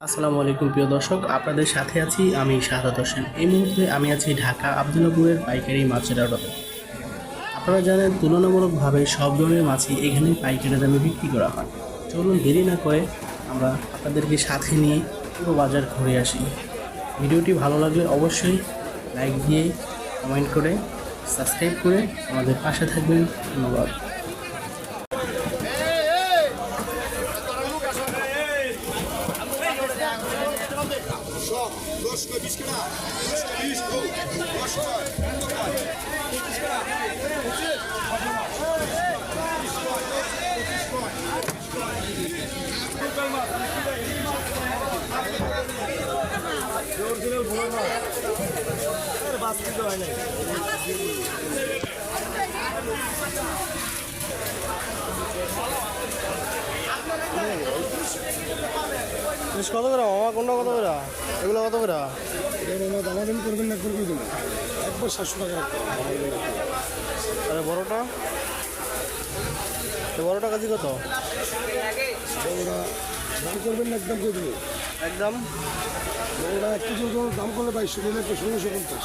আসসালামু আলাইকুম প্রিয় দর্শক, আপনাদের সাথে আছি আমি শাহাদ হোসেন। এই মুহূর্তে আমি আছি ঢাকা আবদুল্লাপুরের পাইকারি মাছের আড়তে আপনারা জানেন, তুলনামূলকভাবে সব ধরনের মাছই এখানে পাইকারি দামে বিক্রি করা হয়। চলুন দেরি না করে আমরা আপনাদেরকে সাথে নিয়ে পুরো বাজার ঘুরে আসি। ভিডিওটি ভালো লাগলে অবশ্যই লাইক দিয়ে কমেন্ট করে, সাবস্ক্রাইব করে আমাদের পাশে থাকবেন। ধন্যবাদ। Só, dois cabeças que lá. Dois cabeças, dois cabeças. বেশ কত করে? মামা কোনটা কত করে? এগুলো কত করে? দামাদামি করবেন না করবেন একবার সাতশো টাকা আরে বড়টা? বড়টা কাজি কত? দাম করবেন না একদম করে দেবে একদম? ওরা এক কেজি দাম করলে বাইশশো দিলে ষোলোশো পঞ্চাশ।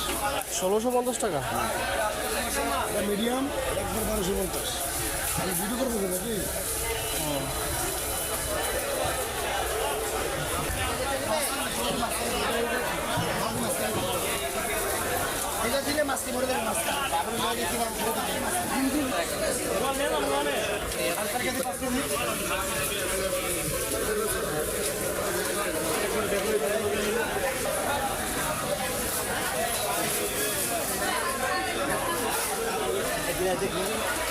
ষোলোশো পঞ্চাশ টাকা? মিডিয়াম একবার বারোশো পঞ্চাশ। আমি ভিডিও করব নাকি? দেখুন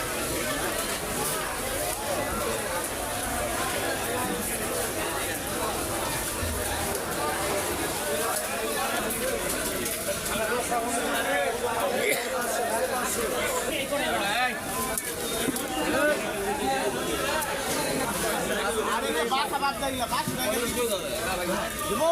দিব